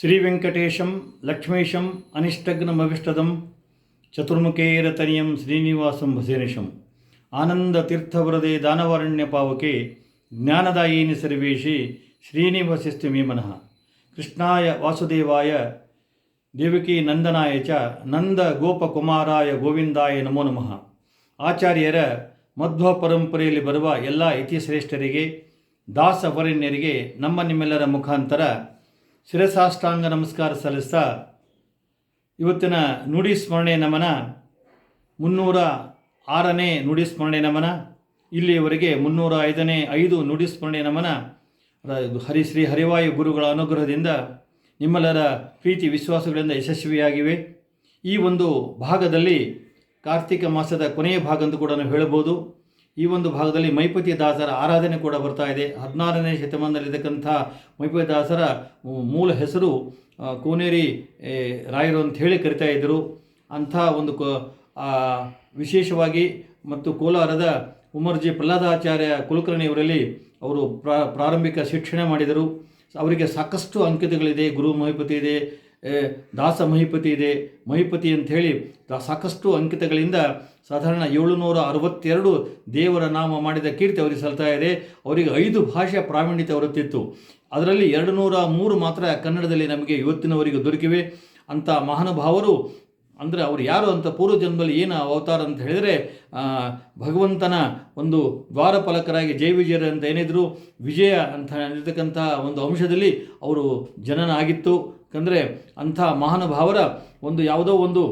ಶ್ರೀವೆಂಕಟೇಶಂ ಲಕ್ಷ್ಮೀಶಂ ಅನಿಷ್ಟಗ್ನಮವಿಷ್ಟದಂ ಚತುರ್ಮುಖೇರತನಿಯಂ ಶ್ರೀನಿವಾಸಂ ಭಸೇನಿಶಂ ಆನಂದತೀರ್ಥವರದೆ ದಾನವರಣ್ಯ ಪಾವಕೆ ಜ್ಞಾನದಾಯಿನಿ ಸರ್ವೇಶಿ ಶ್ರೀನಿವಾಸಿಸ್ತು ಮೇ ಮನಃ. ಕೃಷ್ಣಾಯ ವಾಸುದೇವಾಯ ದೇವಕಿ ನಂದನಾಯ ಚ ನಂದ ಗೋಪಕುಮಾರಾಯ ಗೋವಿಂದಾಯ ನಮೋ ನಮಃ. ಆಚಾರ್ಯರ ಮಧ್ವ ಪರಂಪರೆಯಲ್ಲಿ ಬರುವ ಎಲ್ಲ ಇತಿಶ್ರೇಷ್ಠರಿಗೆ, ದಾಸವರಣ್ಯರಿಗೆ, ನಮ್ಮ ನಿಮ್ಮೆಲ್ಲರ ಮುಖಾಂತರ ಶಿರಸಾಷ್ಟಾಂಗ ನಮಸ್ಕಾರ ಸಲ್ಲಿಸ್ತಾ ಇವತ್ತಿನ ನುಡಿ ಸ್ಮರಣೆ ನಮನ ಮುನ್ನೂರ ಆರನೇ ನುಡಿ ಸ್ಮರಣೆ ನಮನ. ಇಲ್ಲಿಯವರೆಗೆ ಮುನ್ನೂರ ಐದನೇ ಐದು ನುಡಿ ಸ್ಮರಣೆ ನಮನ. ಹರಿ ಶ್ರೀ ಹರಿವಾಯು ಗುರುಗಳ ಅನುಗ್ರಹದಿಂದ ನಿಮ್ಮೆಲ್ಲರ ಪ್ರೀತಿ ವಿಶ್ವಾಸಗಳಿಂದ ಯಶಸ್ವಿಯಾಗಿವೆ. ಈ ಒಂದು ಭಾಗದಲ್ಲಿ ಕಾರ್ತಿಕ ಮಾಸದ ಕೊನೆಯ ಭಾಗ ಅಂತ ಕೂಡ ನಾವು ಹೇಳಬಹುದು. ಈ ಒಂದು ಭಾಗದಲ್ಲಿ ಮೈಪತಿ ದಾಸರ ಆರಾಧನೆ ಕೂಡ ಬರ್ತಾ ಇದೆ. ಹದಿನಾರನೇ ಶತಮಾನದಲ್ಲಿರ್ತಕ್ಕಂಥ ಮೈಪತಿ ದಾಸರ ಮೂಲ ಹೆಸರು ಕೋನೇರಿ ರಾಯರು ಅಂತ ಹೇಳಿ ಕರಿತಾ ಇದ್ದರು ಅಂಥ ಒಂದು ಕ ವಿಶೇಷವಾಗಿ ಮತ್ತು ಕೋಲಾರದ ಉಮರ್ಜಿ ಪ್ರಹ್ಲಾದಾಚಾರ್ಯ ಕುಲಕರ್ಣಿಯವರಲ್ಲಿ ಅವರು ಪ್ರಾ, ಪ್ರಾರಂಭಿಕ ಶಿಕ್ಷಣ ಮಾಡಿದರು. ಅವರಿಗೆ ಸಾಕಷ್ಟು ಅಂಕಿತಗಳಿದೆ. ಗುರು ಮಹಿಪತಿ ಇದೆ ದಾಸ ಮಹಿಪತಿ ಇದೆ. ಮಹಿಪತಿ ಅಂಥೇಳಿ ಸಾಕಷ್ಟು ಅಂಕಿತಗಳಿಂದ ಸಾಧಾರಣ ಏಳುನೂರ ಅರವತ್ತೆರಡು ದೇವರ ನಾಮ ಮಾಡಿದ ಕೀರ್ತಿ ಅವರಿಗೆ ಸಲ್ತಾ ಇದೆ. ಅವರಿಗೆ ಐದು ಭಾಷೆ ಪ್ರಾವೀಣ್ಯತೆ ಹೊರತಿತ್ತು ಅದರಲ್ಲಿ ಎರಡು ನೂರ ಮೂರು ಮಾತ್ರ ಕನ್ನಡದಲ್ಲಿ ನಮಗೆ ಇವತ್ತಿನವರೆಗೆ ದೊರಕಿವೆ. ಅಂಥ ಮಹಾನುಭಾವರು ಅಂದರೆ ಅವರು ಯಾರು ಅಂತ ಪೂರ್ವ ಜನ್ಮದಲ್ಲಿ ಏನು ಅವತಾರ ಅಂತ ಹೇಳಿದರೆ ಭಗವಂತನ ಒಂದು ದ್ವಾರಪಾಲಕರಾಗಿ ಜೈ ವಿಜಯರ ಅಂತ ಏನಿದ್ರು, ವಿಜಯ ಅಂತ ಇರತಕ್ಕಂಥ ಒಂದು ಅಂಶದಲ್ಲಿ ಅವರು ಜನನ ಆಗಿತ್ತು ಯಾಕಂದರೆ ಅಂಥ ಮಹಾನುಭಾವರ ಒಂದು ಯಾವುದೋ ಒಂದು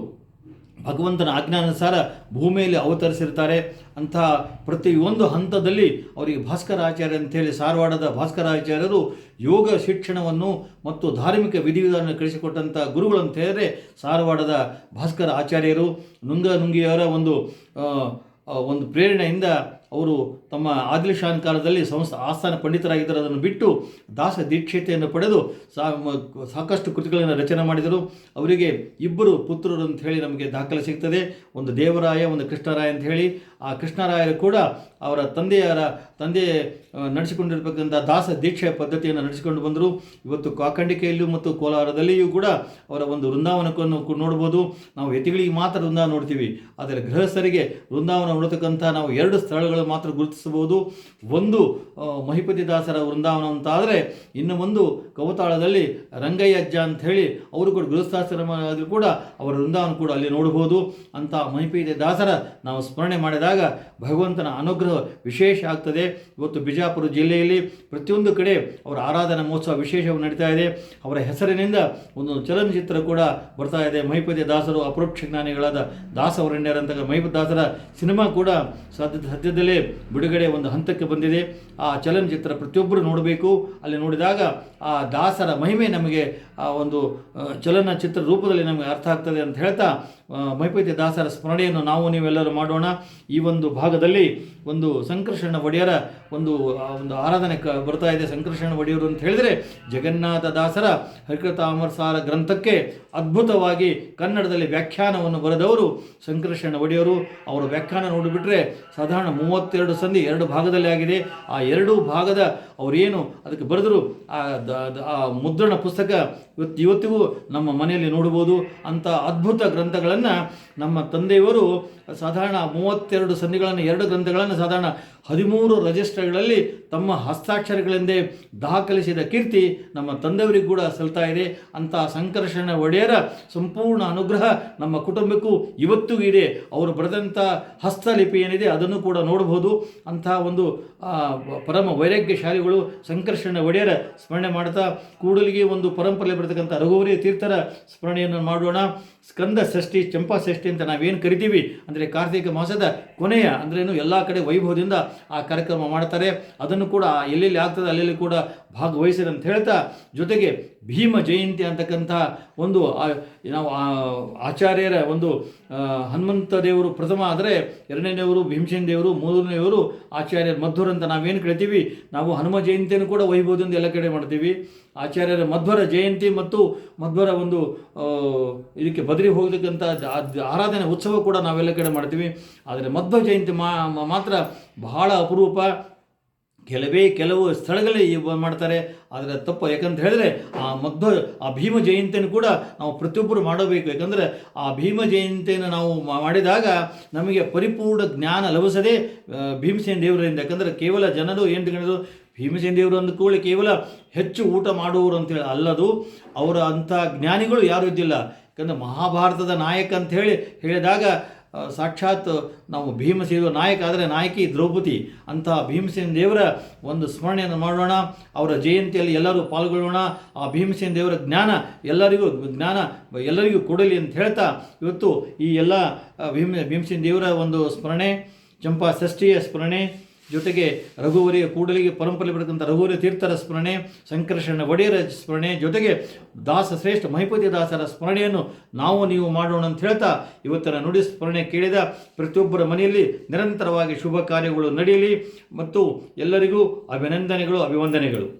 ಭಗವಂತನ ಆಜ್ಞಾನುಸಾರ ಭೂಮಿಯಲ್ಲಿ ಅವತರಿಸಿರ್ತಾರೆ. ಅಂತಹ ಪ್ರತಿಯೊಂದು ಹಂತದಲ್ಲಿ ಅವರಿಗೆ ಭಾಸ್ಕರಾಚಾರ್ಯ ಅಂತೇಳಿ ಸಾರವಾಡದ ಭಾಸ್ಕರಾಚಾರ್ಯರು ಯೋಗ ಶಿಕ್ಷಣವನ್ನು ಮತ್ತು ಧಾರ್ಮಿಕ ವಿಧಿವಿಧಾನ ಕಳಿಸಿಕೊಟ್ಟಂಥ ಗುರುಗಳು ಅಂತ ಭಾಸ್ಕರ ಆಚಾರ್ಯರು ನುಂಗ ನುಂಗಿಯವರ ಒಂದು ಒಂದು ಪ್ರೇರಣೆಯಿಂದ ಅವರು ತಮ್ಮ ಆದಿಲ್ ಶಾನ್ ಕಾಲದಲ್ಲಿ ಸಂಸ್ಥೆ ಆಸ್ಥಾನ ಪಂಡಿತರಾಗಿದ್ದರು. ಅದನ್ನು ಬಿಟ್ಟು ದಾಸ ದೀಕ್ಷತೆಯನ್ನು ಪಡೆದು ಸಾಕಷ್ಟು ಕೃತಿಗಳನ್ನು ರಚನೆ ಮಾಡಿದರು. ಅವರಿಗೆ ಇಬ್ಬರು ಪುತ್ರರು ಅಂತ ಹೇಳಿ ನಮಗೆ ದಾಖಲೆ ಸಿಗ್ತದೆ. ಒಂದು ದೇವರಾಯ, ಒಂದು ಕೃಷ್ಣರಾಯ ಅಂತ ಹೇಳಿ. ಆ ಕೃಷ್ಣರಾಯರು ಕೂಡ ಅವರ ತಂದೆಯರ ತಂದೆ ನಡೆಸಿಕೊಂಡಿರತಕ್ಕಂಥ ದಾಸ ದೀಕ್ಷೆ ಪದ್ಧತಿಯನ್ನು ನಡೆಸಿಕೊಂಡು ಬಂದರು. ಇವತ್ತು ಕಾಕಂಡಿಕೆಯಲ್ಲೂ ಮತ್ತು ಕೋಲಾರದಲ್ಲಿಯೂ ಕೂಡ ಅವರ ಒಂದು ವೃಂದಾವನಕ್ಕನ್ನು ನೋಡ್ಬೋದು. ನಾವು ಯತಿಗಳಿಗೆ ಮಾತ್ರ ವೃಂದಾವನ ನೋಡ್ತೀವಿ. ಆದರೆ ಗೃಹಸ್ಥರಿಗೆ ವೃಂದಾವನ ನೋಡತಕ್ಕಂಥ ನಾವು ಎರಡು ಸ್ಥಳಗಳು ಮಾತ್ರ ಗುರುತಿಸಬಹುದು? ಒಂದು ಮಹಿಪತಿ ದಾಸರ ವೃಂದಾವನ ಅಂತ ಆದರೆ ಇನ್ನು ಒಂದು ಕವತಾಳದಲ್ಲಿ ರಂಗಯ್ಯ ಅಜ್ಜ ಅಂತ ಹೇಳಿ ಅವರು ಕೂಡ ಗೃಹಸ್ಥಾಶ್ರಮ ಕೂಡ ಅವರ ವೃಂದಾವನ ಕೂಡ ಅಲ್ಲಿ ನೋಡಬಹುದು. ಅಂತ ಮಹಿಪತಿ ದಾಸರ ನಾವು ಸ್ಮರಣೆ ಮಾಡಿದಾಗ ಭಗವಂತನ ಅನುಗ್ರಹ ವಿಶೇಷ ಆಗ್ತದೆ. ಇವತ್ತು ಬಿಜಾಪುರ ಜಿಲ್ಲೆಯಲ್ಲಿ ಪ್ರತಿಯೊಂದು ಕಡೆ ಅವರ ಆರಾಧನಾ ಮಹೋತ್ಸವ ವಿಶೇಷವಾಗಿ ನಡೀತಾ ಇದೆ. ಅವರ ಹೆಸರಿನಿಂದ ಒಂದು ಚಲನಚಿತ್ರ ಕೂಡ ಬರ್ತಾ ಇದೆ. ಮಹಿಪತಿ ದಾಸರು ಅಪರೋಕ್ಷ ಜ್ಞಾನಿಗಳಾದ ದಾಸವರಣ್ಯರಂತ ಮಹಿಪತಿ ದಾಸರ ಸಿನಿಮಾ ಕೂಡ ಸದ್ಯ ಬಿಡುಗಡೆ ಒಂದು ಹಂತಕ್ಕೆ ಬಂದಿದೆ. ಆ ಚಲನಚಿತ್ರ ಪ್ರತಿಯೊಬ್ಬರು ನೋಡಬೇಕು. ಅಲ್ಲಿ ನೋಡಿದಾಗ ಆ ದಾಸರ ಮಹಿಮೆ ನಮಗೆ ಆ ಒಂದು ಚಲನಚಿತ್ರ ರೂಪದಲ್ಲಿ ನಮಗೆ ಅರ್ಥ ಆಗ್ತದೆ ಅಂತ ಹೇಳ್ತಾ ಆ, ಮಹಿಪತಿ ದಾಸರ ಸ್ಮರಣೆಯನ್ನು ನಾವು ನೀವೆಲ್ಲರೂ ಮಾಡೋಣ. ಈ ಒಂದು ಭಾಗದಲ್ಲಿ ಒಂದು ಸಂಕರ್ಷಣ ಒಡೆಯರ ಒಂದು ಒಂದು ಆರಾಧನೆ ಕ ಬರ್ತಾ ಇದೆ. ಸಂಕರ್ಷಣ ಒಡೆಯರು ಅಂತ ಹೇಳಿದರೆ ಜಗನ್ನಾಥ ದಾಸರ ಹರಿಕೃತಾಮರಸಾರ ಗ್ರಂಥಕ್ಕೆ ಅದ್ಭುತವಾಗಿ ಕನ್ನಡದಲ್ಲಿ ವ್ಯಾಖ್ಯಾನವನ್ನು ಬರೆದವರು ಸಂಕರ್ಷಣ ಒಡೆಯರು. ಅವರ ವ್ಯಾಖ್ಯಾನ ನೋಡಿಬಿಟ್ರೆ ಸಾಧಾರಣ ಮೂವತ್ತೆರಡು ಸಂಧಿ ಎರಡು ಭಾಗದಲ್ಲಿ ಆಗಿದೆ. ಆ ಎರಡು ಭಾಗದ ಅವರೇನು ಅದಕ್ಕೆ ಬರೆದರು, ಆ ಮುದ್ರಣ ಪುಸ್ತಕ ಇವತ್ತು ಇವತ್ತಿಗೂ ನಮ್ಮ ಮನೆಯಲ್ಲಿ ನೋಡ್ಬೋದು. ಅಂಥ ಅದ್ಭುತ ಗ್ರಂಥಗಳನ್ನು ನಮ್ಮ ತಂದೆಯವರು ಸಾಧಾರಣ ಮೂವತ್ತೆರಡು ಸಂಧಿಗಳನ್ನು ಎರಡು ಗ್ರಂಥಗಳನ್ನು ಸಾಧಾರಣ ಹದಿಮೂರು ರಜಿಸ್ಟರ್ಗಳಲ್ಲಿ ತಮ್ಮ ಹಸ್ತಾಕ್ಷರಗಳೆಂದೇ ದಾಖಲಿಸಿದ ಕೀರ್ತಿ ನಮ್ಮ ತಂದೆಯವರಿಗೂ ಕೂಡ ಸಲ್ತಾ ಇದೆ. ಅಂತಹ ಸಂಕರ್ಷಣ ಒಡೆಯರ ಸಂಪೂರ್ಣ ಅನುಗ್ರಹ ನಮ್ಮ ಕುಟುಂಬಕ್ಕೂ ಇವತ್ತಿಗೂ ಇದೆ. ಅವರು ಬರೆದಂಥ ಹಸ್ತಲಿಪಿ ಏನಿದೆ ಅದನ್ನು ಕೂಡ ನೋಡಬಹುದು. ಅಂತಹ ಒಂದು ಪರಮ ಪರಮ ವೈರಾಗ್ಯಶಾಲಿಗಳು ಸಂಕರ್ಷಣ ಒಡೆಯರ ಸ್ಮರಣೆ ಮಾಡ್ತಾ ಕೂಡಲಿಗೆ ಒಂದು ಪರಂಪರೆ ಬರತಕ್ಕಂಥ ರಘುವರಿ ತೀರ್ಥರ ಸ್ಮರಣೆಯನ್ನು ಮಾಡೋಣ. ಸ್ಕಂದ ಷಷ್ಠಿ, ಚಂಪಾ ಷಷ್ಠಿ ಅಂತ ನಾವೇನು ಕರಿತೀವಿ? ಅಂದರೆ ಕಾರ್ತಿಕ ಮಾಸದ ಕೊನೆಯ ಅಂದ್ರೇನು ಎಲ್ಲ ಕಡೆ ವೈಭವದಿಂದ ಆ ಕಾರ್ಯಕ್ರಮ ಮಾಡ್ತಾರೆ. ಅದನ್ನು ಕೂಡ ಎಲ್ಲೆಲ್ಲಿ ಆಗ್ತದೆ ಅಲ್ಲೆಲ್ಲಿ ಕೂಡ ಭಾಗವಹಿಸಿರಿ ಅಂತ ಹೇಳ್ತಾ, ಜೊತೆಗೆ ಭೀಮ ಜಯಂತಿ ಅಂತಕ್ಕಂಥ ಒಂದು ನಾವು ಆಚಾರ್ಯರ ಒಂದು ಹನುಮಂತ ದೇವರು ಪ್ರಥಮ ಆದರೆ ಎರಡನೇವರು ಭೀಮಸೇನ ದೇವರು ಮೂರನೇವರು ಆಚಾರ್ಯರ ಮಧ್ವರ ಅಂತ ನಾವೇನು ಕೇಳ್ತೀವಿ? ನಾವು ಹನುಮ ಜಯಂತಿಯನ್ನು ಕೂಡ ವೈಭವದಿಂದ ಎಲ್ಲ ಕಡೆ ಮಾಡ್ತೀವಿ. ಆಚಾರ್ಯರ ಮಧ್ವರ ಜಯಂತಿ ಮತ್ತು ಮಧ್ವರ ಒಂದು ಇದಕ್ಕೆ ಬದರಿ ಹೋಗ್ತಕ್ಕಂಥ ಆರಾಧನೆ ಉತ್ಸವ ಕೂಡ ನಾವೆಲ್ಲ ಕಡೆ ಮಾಡ್ತೀವಿ. ಆದರೆ ಮಧ್ವ ಜಯಂತಿ ಮಾತ್ರ ಬಹಳ ಅಪರೂಪ. ಕೆಲವೇ ಕೆಲವು ಸ್ಥಳಗಳಲ್ಲಿ ಮಾಡ್ತಾರೆ. ಆದರೆ ತಪ್ಪು. ಯಾಕಂತ ಹೇಳಿದ್ರೆ ಆ ಮಧ್ವ ಆ ಭೀಮ ಜಯಂತಿಯನ್ನು ಕೂಡ ನಾವು ಪ್ರತಿಯೊಬ್ಬರು ಮಾಡಬೇಕು. ಯಾಕಂದರೆ ಆ ಭೀಮ ಜಯಂತಿಯನ್ನು ನಾವು ಮಾಡಿದಾಗ ನಮಗೆ ಪರಿಪೂರ್ಣ ಜ್ಞಾನ ಲಭಿಸದೆ ಭೀಮಸೇನ ದೇವರಿಂದ. ಯಾಕಂದರೆ ಕೇವಲ ಜನರು ಏನು ತಿಳ್ಕೊಂಡಿದ್ರು? ಭೀಮಸೇನ ದೇವರು ಅಂದ ಕೂಡಲೇ ಕೇವಲ ಹೆಚ್ಚು ಊಟ ಮಾಡುವವರು ಅಂತೇಳಿ ಅಲ್ಲದು, ಅವರ ಅಂಥ ಜ್ಞಾನಿಗಳು ಯಾರೂ ಇದ್ದಿಲ್ಲ. ಯಾಕಂದರೆ ಮಹಾಭಾರತದ ನಾಯಕ ಅಂತ ಹೇಳಿ ಹೇಳಿದಾಗ ಸಾಕ್ಷಾತ್ ನಾವು ಭೀಮಸೇನ ನಾಯಕ ಆದರೆ ನಾಯಕಿ ದ್ರೌಪದಿ ಅಂತಹ ಭೀಮಸೇನ ದೇವರ ಒಂದು ಸ್ಮರಣೆಯನ್ನು ಮಾಡೋಣ, ಅವರ ಜಯಂತಿಯಲ್ಲಿ ಎಲ್ಲರೂ ಪಾಲ್ಗೊಳ್ಳೋಣ, ಆ ಭೀಮಸೇನ ದೇವರ ಜ್ಞಾನ ಎಲ್ಲರಿಗೂ ಜ್ಞಾನ ಎಲ್ಲರಿಗೂ ಕೊಡಲಿ ಅಂತ ಹೇಳ್ತಾ ಇವತ್ತು ಈ ಎಲ್ಲ ಭೀಮ, ಭೀಮಸೇನ ದೇವರ ಒಂದು ಸ್ಮರಣೆ, ಚಂಪಾ ಷಷ್ಠಿಯ ಸ್ಮರಣೆ ಜೊತೆಗೆ ರಘುವರಿಯ ಕೂಡಲಿಗೆ ಪರಂಪರೆ ಬರತಕ್ಕಂಥ ರಘುವರಿ ತೀರ್ಥರ ಸ್ಮರಣೆ, ಸಂಕರ್ಷಣ, ಒಡೆಯರ ಸ್ಮರಣೆ, ಜೊತೆಗೆ ದಾಸ ಶ್ರೇಷ್ಠ ಮಹಿಪತಿ ದಾಸರ ಸ್ಮರಣೆಯನ್ನು ನಾವು ನೀವು ಮಾಡೋಣ ಅಂತ ಹೇಳ್ತಾ ಇವತ್ತಿನ ನುಡಿ ಸ್ಮರಣೆ ಕೇಳಿದ ಪ್ರತಿಯೊಬ್ಬರ ಮನೆಯಲ್ಲಿ ನಿರಂತರವಾಗಿ ಶುಭ ಕಾರ್ಯಗಳು ನಡೆಯಲಿ ಮತ್ತು ಎಲ್ಲರಿಗೂ ಅಭಿನಂದನೆಗಳು, ಅಭಿವಂದನೆಗಳು.